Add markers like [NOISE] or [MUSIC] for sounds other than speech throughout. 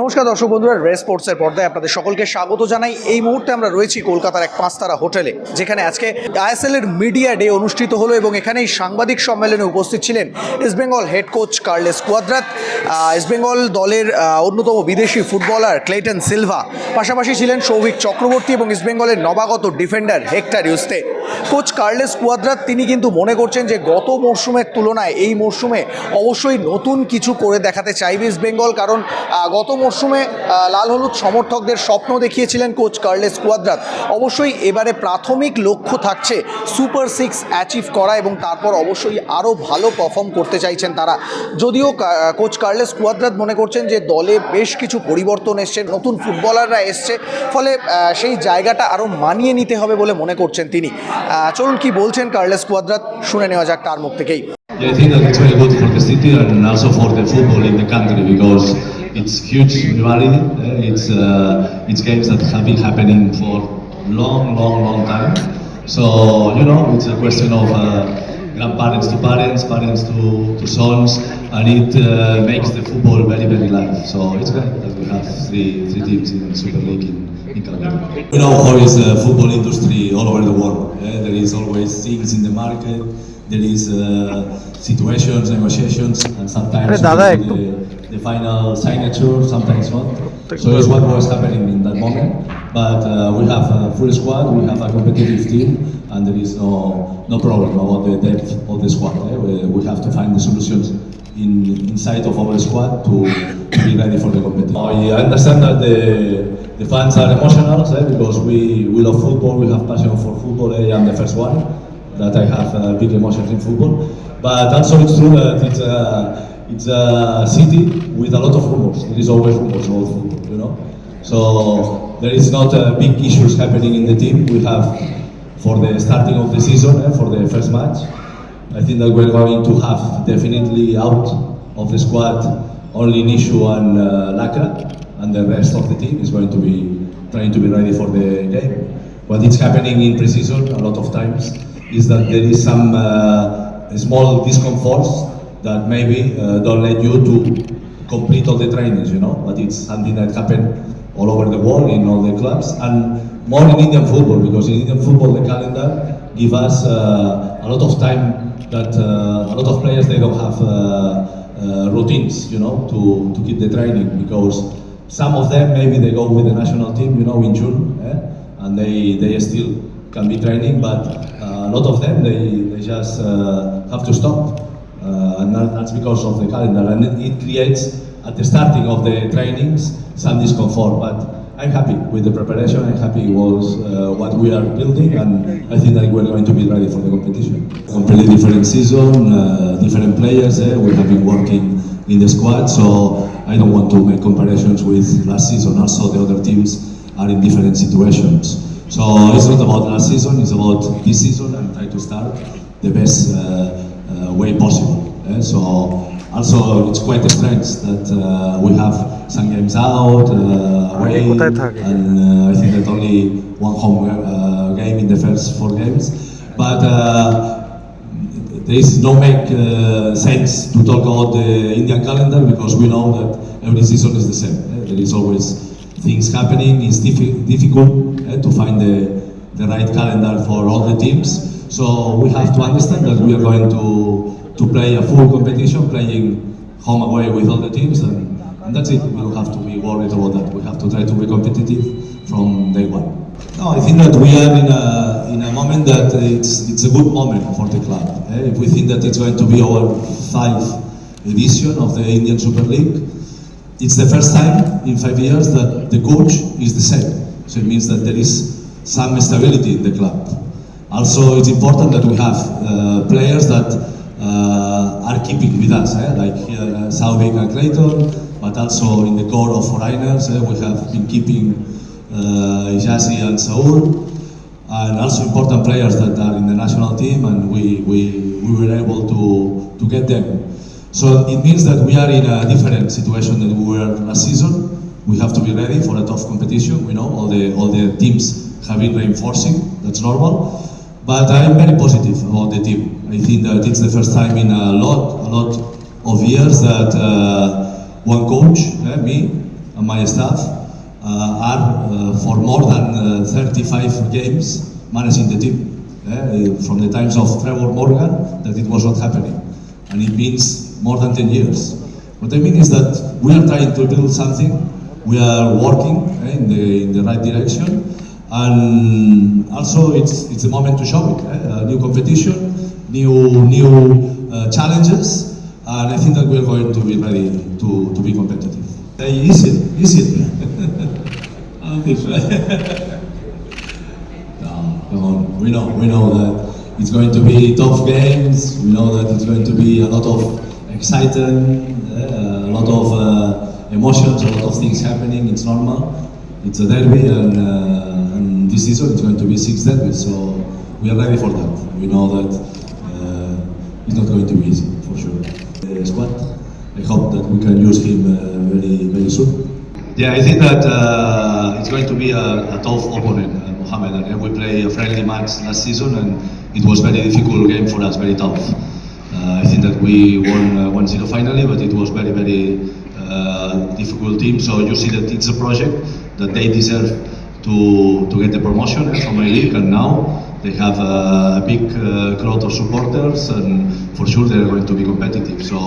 নমস্কার দর্শক বন্ধুরা, রে স্পোর্টসের পর্দায় আপনাদের সকলকে স্বাগত জানাই। এই মুহূর্তে আমরা রয়েছি কলকাতার এক পাঁচতারা হোটেলে, যেখানে আজকে আইএসএল এর মিডিয়া ডে অনুষ্ঠিত হলো এবং এখানেই সাংবাদিক সম্মেলনে উপস্থিত ছিলেন East Bengal head coach Carles Cuadrat East Bengal দলের অন্যতম বিদেশি ফুটবলার ক্লেটন সিলভা পাশাপাশি ছিলেন সৌভিক চক্রবর্তী এবং ইস্টবেঙ্গলের নবাগত defender Hector Yuste coach Carles Cuadrat তিনি কিন্তু মনে করছেন যে গত মরশুমের তুলনায় এই মরশুমে অবশ্যই নতুন কিছু করে দেখাতে চাইবে ইস্টবেঙ্গল কারণ গত মরশুমে লাল হলুদ সমর্থকদের স্বপ্ন দেখিয়েছিলেন কোচ কার্লেস কুয়াদ্রাত অবশ্যই এবারে প্রাথমিক লক্ষ্য থাকছে সুপার সিক্স অ্যাচিভ করা এবং তারপর অবশ্যই আরও ভালো পারফর্ম করতে চাইছেন তারা। যদিও কোচ কার্লেস কুয়াদ্রাত মনে করছেন যে দলে বেশ কিছু পরিবর্তন এসছে, নতুন ফুটবলাররা এসছে, ফলে সেই জায়গাটা আরও মানিয়ে নিতে হবে বলে মনে করছেন তিনি। চলুন কি বলছেন কার্লেস কুয়াদ্রাত শুনে নেওয়া যাক তার মুখ থেকেই Yeah, I think that it's very good for the city and also for the football in the country because it's huge rivalry. eh, It's uh, it's games that have been happening for long, long, long time. So you know, it's a question of uh, grandparents to parents, parents to, to sons, and it uh, makes the football very, very live. So it's great that we have three three teams in Super League in, you know how is the football industry all over the world. Eh? There is always things in the market. There is uh, situations, negotiations, and sometimes the, the final signature, sometimes not. So it's what was happening in that moment. But uh, we have a full squad, we have a competitive team, and there is no no problem about the depth of the squad. Eh? We, we have to find the solutions in inside of our squad to, to be ready for the competition. I understand that the the fans are emotional eh, because we, we love football, we have passion for football. I am the first one that I have uh, big emotions in football. But also it's true that it's a, it's a city with a lot of rumors. There is always rumors about football, you know. So there is not uh, big issues happening in the team. We have for the starting of the season, eh, for the first match. I think that we're going to have definitely out of the squad only Nishu and uh, Laka, and the rest of the team is going to be trying to be ready for the game. What is happening in pre-season a lot of times is that there is some uh, small discomforts that maybe uh, don't let you to complete all the trainings, you know. But it's something that happened all over the world in all the clubs and more in Indian football because in Indian football the calendar give us uh, a lot of time that uh, a lot of players they don't have uh, uh, routines, you know, to, to keep the training because some of them maybe they go with the national team, you know, in June, eh? and they they still can be training, but uh, a lot of them they, they just uh, have to stop, uh, and that, that's because of the calendar, and it, it creates at the starting of the trainings some discomfort, but. I'm happy with the preparation. I'm happy with uh, what we are building, and I think that we're going to be ready for the competition. Completely different season, uh, different players. Eh? We have been working in the squad, so I don't want to make comparisons with last season. Also, the other teams are in different situations. So it's not about last season, it's about this season and try to start the best uh, uh, way possible. Eh? So also it's quite a strength that uh, we have some games out, uh, away, and uh, I think that only one home uh, game in the first four games. But uh, there is no make uh, sense to talk about the Indian calendar because we know that every season is the same. eh? There is always things happening. It's diffi- difficult eh, to find the, the right calendar for all the teams. So we have to understand that we are going to, to play a full competition, playing home away with all the teams, and, and that's it. We don't have to be worried about that. We have to try to be competitive from day one. No, I think that we are in a, in a moment that it's, it's a good moment for the club. eh? If we think that it's going to be our fifth edition of the Indian Super League, it's the first time in five years that the coach is the same. So it means that there is some stability in the club. Also, it's important that we have uh, players that uh, are keeping with us, eh? like here, uh, Sauvik and Clayton, but also in the core of foreigners, eh? we have been keeping uh, and Saul, and also important players that are in the national team, and we, we, we were able to, to get them. So it means that we are in a different situation than we were last season. We have to be ready for a tough competition. We know all the all the teams have been reinforcing. That's normal. But I'm very positive about the team. I think that it's the first time in a lot, a lot of years that uh, one coach, eh, me, and my staff are uh, for more than uh, 35 games managing the team. eh, from the times of Trevor Morgan, that it was not happening. And it means more than 10 years. What I mean is that we are trying to build something, we are working eh, in, the, in the right direction, and also it's, it's a moment to show it. Eh? A new competition, new, new uh, challenges, and I think that we are going to be ready to, to be competitive. Easy, easy. [LAUGHS] [LAUGHS] On. We know, we know that it's going to be tough games. We know that it's going to be a lot of excitement, uh, a lot of uh, emotions, a lot of things happening. It's normal. It's a derby, and, uh, and this season it's going to be six derbies. So we are ready for that. We know that uh, it's not going to be easy for sure. The squad. I hope that we can use him uh, very, very soon. Yeah, I think that uh, it's going to be a, a tough opponent, uh, Mohamed. And we played a friendly match last season, and it was a very difficult game for us, very tough. Uh, I think that we won uh, 1-0 finally, but it was very, very uh, difficult team. So you see that it's a project that they deserve to to get the promotion from my league, and now they have a, a big uh, crowd of supporters, and for sure they are going to be competitive. So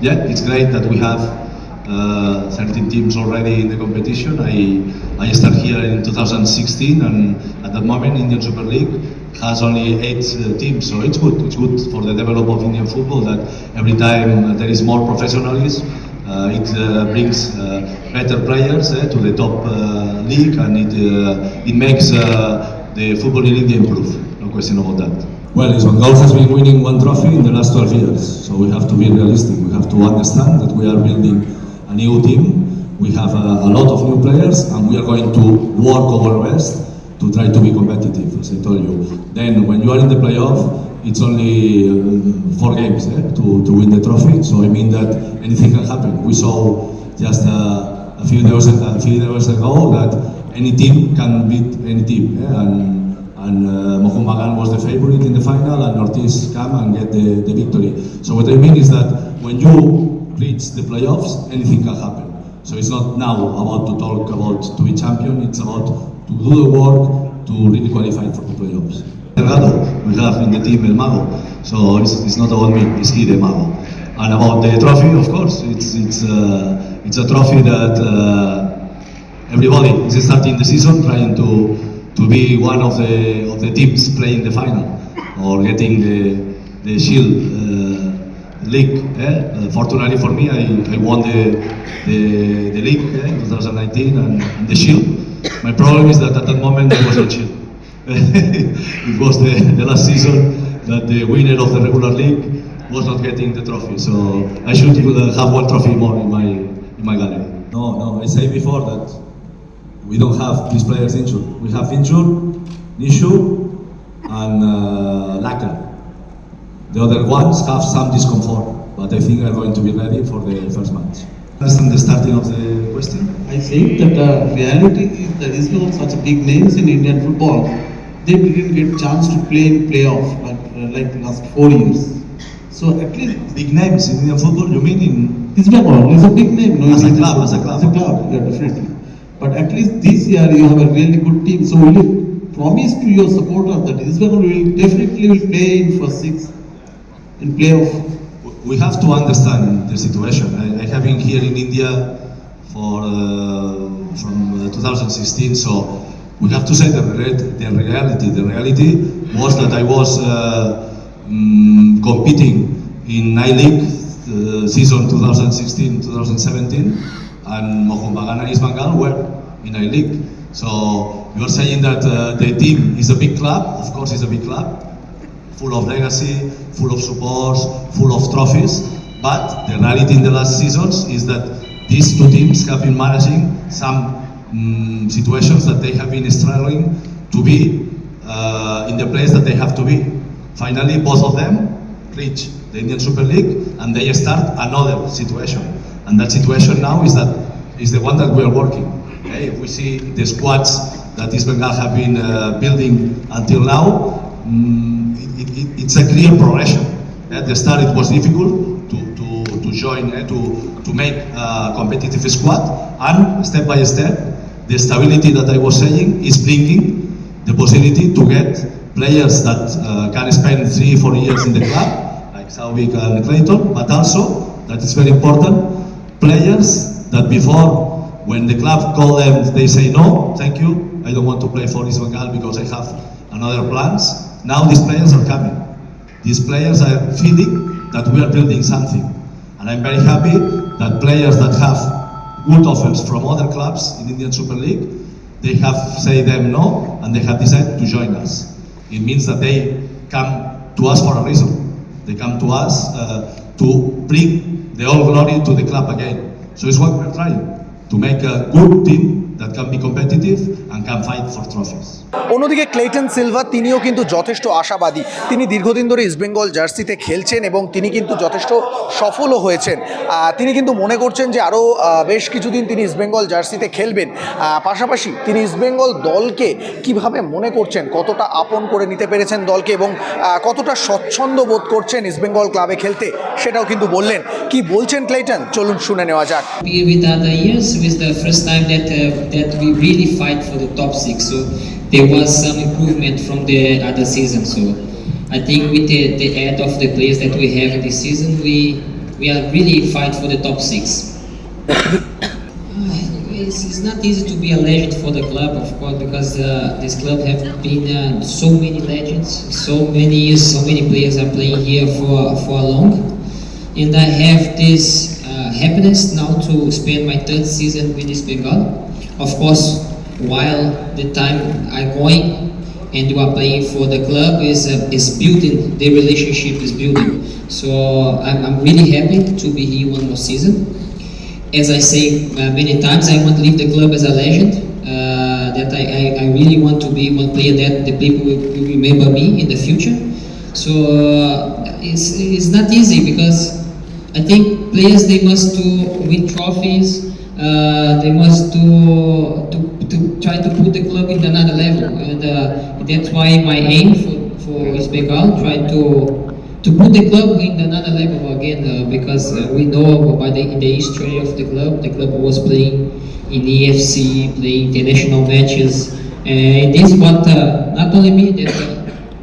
yeah, it's great that we have uh, 13 teams already in the competition. I, I started here in 2016 and at the moment Indian Super League has only eight uh, teams, so it's good. It's good for the development of Indian football that every time there is more professionalism, uh, it uh, brings uh, better players eh, to the top uh, league and it, uh, it makes uh, the football in India improve. No question about that. Well, Isbangol has been winning one trophy in the last 12 years, so we have to be realistic. We have to understand that we are building a new team. We have a, a lot of new players, and we are going to work our best to try to be competitive, as I told you. Then, when you are in the playoff, it's only uh, four games eh, to, to win the trophy. So I mean that anything can happen. We saw just uh, a few days a few ago that any team can beat any team, eh, and and uh, was the favorite in the final, and Northeast come and get the, the victory. So what I mean is that when you reach the playoffs, anything can happen. So it's not now about to talk about to be champion, it's about to do the work to really qualify for the playoffs. We have in the team El Mago, so it's, it's not about me, it's he the Mago. And about the trophy, of course, it's, it's, uh, it's a trophy that uh, everybody is starting the season trying to, to be one of the, of the teams playing the final or getting the, the shield uh, league. Eh? Uh, fortunately for me, I, I won the, the, the league eh, in 2019 and, and the shield. My problem is that at that moment there was no shield. [LAUGHS] it was the, the last season that the winner of the regular league was not getting the trophy. So I should uh, have one trophy more in my, in my gallery. No, no, I said before that we don't have these players injured. We have injured Nishu and uh, Laka. The other ones have some discomfort, but I think are going to be ready for the first match. Understand the starting of the question? I think that the reality is there is no such big names in Indian football. They didn't get chance to play in playoff like uh, like last four years. So at least Big names in Indian football, you mean in East Bengal is a big name. No, As a in club, Indian as a football. club. As a club, yeah, definitely. But at least this year you have a really good team. So will you promise to your supporters that East Bengal will definitely will play in first six in playoff? we have to understand the situation. I, I have been here in India for uh, from uh, 2016, so we have to say the, the reality. The reality was that I was uh, mm, competing in I League uh, season 2016-2017, and Mohun and East Bengal were in I League. So you are saying that uh, the team is a big club. Of course, it's a big club full of legacy, full of supports, full of trophies. But the reality in the last seasons is that these two teams have been managing some mm, situations that they have been struggling to be uh, in the place that they have to be. Finally, both of them reach the Indian Super League and they start another situation. And that situation now is that is the one that we are working. Okay? If we see the squads that East Bengal have been uh, building until now, it, it's a clear progression. At the start, it was difficult to, to, to join, eh, to, to make a competitive squad. And step by step, the stability that I was saying is bringing the possibility to get players that uh, can spend three, four years in the club, like Sauvik and Clayton, but also, that is very important, players that before, when the club call them, they say, no, thank you, I don't want to play for East Bengal because I have another plans. Now these players are coming. These players are feeling that we are building something. And I'm very happy that players that have good offers from other clubs in Indian Super League, they have say them no and they have decided to join us. It means that they come to us for a reason. They come to us uh, to bring the all glory to the club again. So it's what we're trying to make a good team that can be competitive and can fight for trophies. অন্যদিকে Cleiton Silva তিনিও কিন্তু যথেষ্ট আশাবাদী। তিনি দীর্ঘদিন ধরে ইস্টবেঙ্গল জার্সিতে খেলছেন এবং তিনি কিন্তু যথেষ্ট সফলও হয়েছেন। তিনি কিন্তু মনে করছেন যে আরও বেশ কিছুদিন তিনি ইস্টবেঙ্গল জার্সিতে খেলবেন। পাশাপাশি তিনি ইস্টবেঙ্গল দলকে কীভাবে মনে করছেন কতটা আপন করে নিতে পেরেছেন দলকে এবং কতটা স্বচ্ছন্দ বোধ করছেন ইস্টবেঙ্গল ক্লাবে খেলতে সেটাও কিন্তু বললেন। কি বলছেন ক্লেটন চলুন শুনে নেওয়া যাক। Be with other years was the first time that uh, that we really fight for the top six. So there was some improvement from the other season. So I think with the, the add of the players that we have in this season, we we are really fight for the top six. [COUGHS] It's, it's not easy to be a legend for the club, of course, because uh, this club have been uh, so many legends, so many years, so many players are playing here for for long, and I have this uh, happiness now to spend my third season with this Bengal. Of course, while the time I going and you are playing for the club is uh, is building, the relationship is building. So I'm, I'm really happy to be here one more season as I say uh, many times, I want to leave the club as a legend. Uh, that I, I, I really want to be one player that the people will, will remember me in the future. So uh, it's, it's not easy because I think players they must to win trophies. Uh, they must to, to to try to put the club in another level, and uh, that's why my aim for for East try to to put the club in another level again uh, because uh, we know by the, the history of the club, the club was playing in the EFC, playing international matches, and this is what uh, not only me, that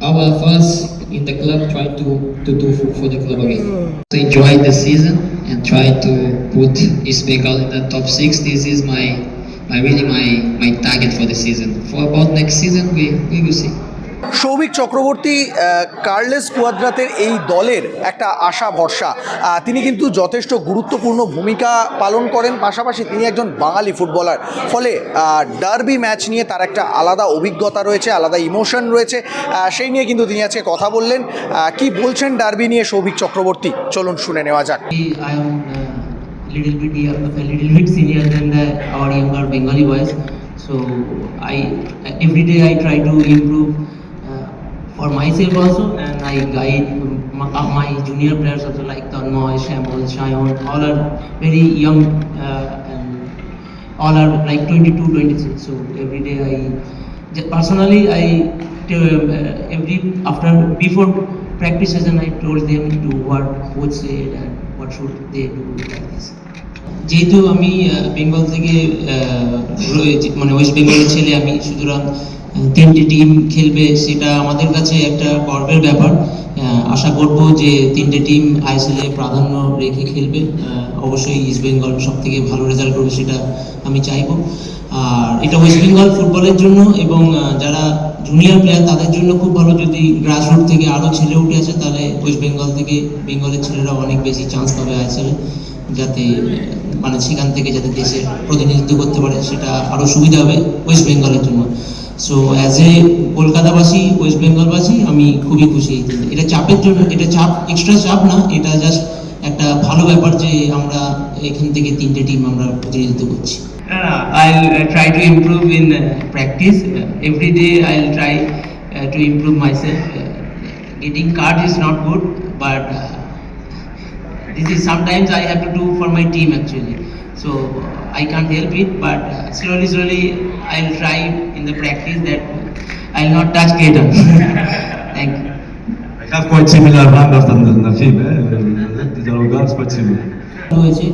all of us in the club try to, to do for, for the club again. To enjoy the season and try to put East in the top six. This is my, my really my, my target for the season. For about next season, we, we will see. Souvik Chakraborty Carles কুয়াদ্রাতের এই দলের একটা আশা ভরসা। তিনি কিন্তু যথেষ্ট গুরুত্বপূর্ণ ভূমিকা পালন করেন পাশাপাশি তিনি একজন বাঙালি ফুটবলার। ফলে ডার্বি ম্যাচ নিয়ে তার একটা আলাদা অভিজ্ঞতা রয়েছে আলাদা ইমোশন রয়েছে। সেই নিয়ে কিন্তু তিনি আজকে কথা বললেন। কি বলছেন ডার্বি নিয়ে সৌভিক চক্রবর্তী? চলুন শুনে নেওয়া যাক। Uh, little bit a little bit senior than the, our younger Bengali boys. So I every day I try to improve uh, for myself also, and I guide my, uh, my junior players also like Tanmoy, Shamol, Shayon. All are very young uh, and all are like 22, 26. So every day I personally I uh, every after before practice session I told them to what coach said and যেহেতু আমি বেঙ্গল থেকে মানে West বেঙ্গলের ছেলে আমি সুতরাং তিনটে team খেলবে সেটা আমাদের কাছে একটা গর্বের ব্যাপার। আশা করব যে তিনটে টিম আইএসএল প্রাধান্য রেখে খেলবে। অবশ্যই ইস্ট বেঙ্গল সব থেকে ভালো রেজাল্ট করবে সেটা আমি চাইব। আর এটা ওয়েস্ট বেঙ্গল ফুটবলের জন্য এবং যারা জুনিয়র প্লেয়ার তাদের জন্য খুব ভালো। যদি গ্রাসরুট থেকে আরও ছেলে উঠে আসে তাহলে ওয়েস্ট বেঙ্গল থেকে বেঙ্গলের ছেলেরা অনেক বেশি চান্স পাবে আইএসএল যাতে মানে সেখান থেকে যাতে দেশের প্রতিনিধিত্ব করতে পারে, সেটা আরও সুবিধা হবে ওয়েস্ট বেঙ্গলের জন্য। সো অ্যাজ এ কলকাতাবাসী ওয়েস্ট বেঙ্গলবাসী আমি খুবই খুশি। এই এটা চাপের জন্য, এটা চাপ এক্সট্রা চাপ না, এটা জাস্ট একটা ভালো ব্যাপার যে আমরা এখান থেকে তিনটে টিম আমরা প্রতিনিধিত্ব করছি। I try to improve in practice every day I try to improve myself getting card is not good but this is sometimes I have to do for my team actually so I can't help it but slowly slowly I will try the practice that I'll not touch Ketan. [LAUGHS] Thank you. I have quite similar numbers than Nafim, eh? These are all guns quite similar. রয়েছে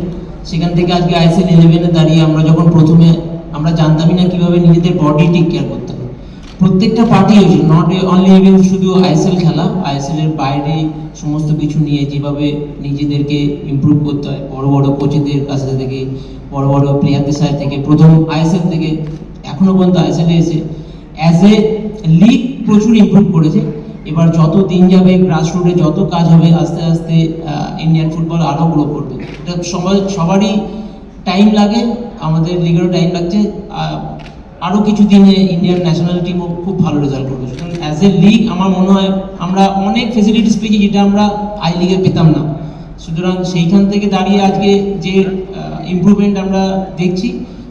সেখান থেকে আজকে ISL ইলেভেনে দাঁড়িয়ে আমরা যখন প্রথমে আমরা জানতামই না কীভাবে নিজেদের বডি টেক কেয়ার করতে হবে প্রত্যেকটা পার্টি হয়েছে নট অনলি ইভেন শুধু আইএসএল খেলা আইএসএল এর বাইরে সমস্ত কিছু নিয়ে যেভাবে নিজেদেরকে ইমপ্রুভ করতে হয় বড় বড় কোচেদের কাছ থেকে বড় বড় প্লেয়ারদের সাথে থেকে প্রথম আইএসএল থেকে এখনও পর্যন্ত আইএসএল এসে। অ্যাজ এ লিগ প্রচুর ইমপ্রুভ করেছে। এবার যত দিন যাবে গ্রাসরুটে যত কাজ হবে, আস্তে আস্তে ইন্ডিয়ান ফুটবল আরও গ্রো করবে। এটা সবাই সবারই টাইম লাগে, আমাদের লিগেরও টাইম লাগছে। আরও কিছু দিনে ইন্ডিয়ান ন্যাশনাল টিমও খুব ভালো রেজাল্ট করবে। সুতরাং অ্যাজ এ লিগ আমার মনে হয় আমরা অনেক ফেসিলিটিস পেয়েছি যেটা আমরা আই লিগে পেতাম না। সুতরাং সেইখান থেকে দাঁড়িয়ে আজকে যে ইমপ্রুভমেন্ট আমরা দেখছি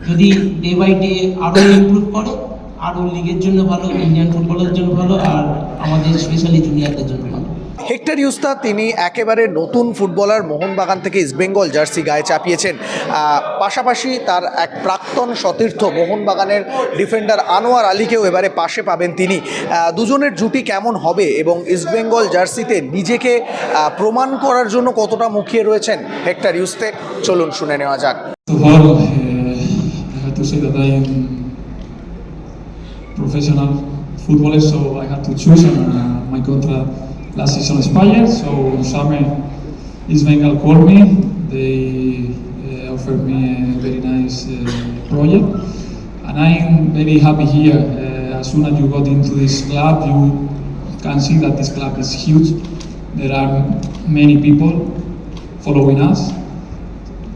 যদি ডে বাই ডে আরও ইমপ্রুভ করে আরও লিগের জন্য ভালো ইন্ডিয়ান ফুটবলের জন্য ভালো আর আমাদের স্পেশালি জুনিয়রদের জন্য ভালো। হেক্টর ইউস্তা তিনি একেবারে নতুন ফুটবলার মোহনবাগান থেকে ইস্টবেঙ্গল জার্সি গায়ে চাপিয়েছেন। পাশাপাশি তার এক প্রাক্তন সতীর্থ মোহনবাগানের ডিফেন্ডার আনোয়ার আলীকেও এবারে পাশে পাবেন তিনি। দুজনের জুটি কেমন হবে এবং ইস্টবেঙ্গল জার্সিতে নিজেকে প্রমাণ করার জন্য কতটা মুখিয়ে রয়েছেন হেক্টর ইউস্তে? চলুন শুনে নেওয়া যাক। To say that I am professional footballer, so I had to choose, and uh, my contract last season expired. So summer, East Bengal called me. They uh, offered me a very nice uh, project, and I'm very happy here. Uh, as soon as you got into this club, you can see that this club is huge. There are many people following us.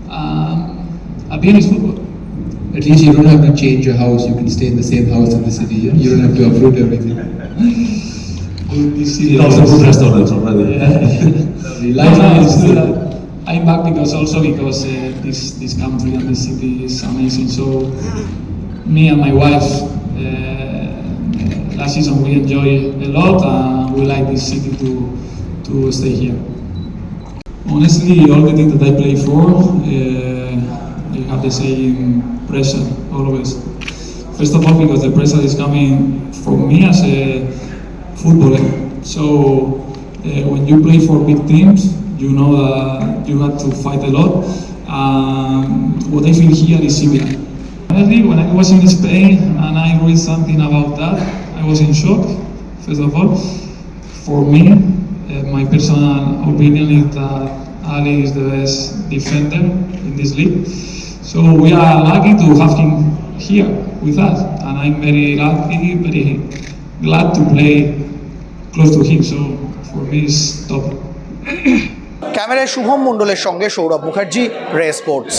Um, at the end, it's football. At least you don't have to change your house. You can stay in the same house in the city. Yeah? You don't have to uproot everything. This He loves the food restaurants already. [LAUGHS] Life is good. I'm back because also because uh, this this country and this city is amazing. So me and my wife uh, last season we enjoy a lot and we like this city to to stay here. Honestly, all the things that I play for, uh, I have the same pressure always. First of all, because the pressure is coming from me as a footballer. So uh, when you play for big teams, you know that you have to fight a lot. Um, what I feel here is similar. Honestly, when I was in Spain and I read something about that, I was in shock. First of all, for me, uh, my personal opinion is that Ali is the best defender in this league. So we are lucky to have him here with us, and I'm very lucky, very glad to play close to him. So for me, it's top. ক্যামেরায় শুভম মণ্ডলের সঙ্গে সৌরভ মুখার্জি রে sports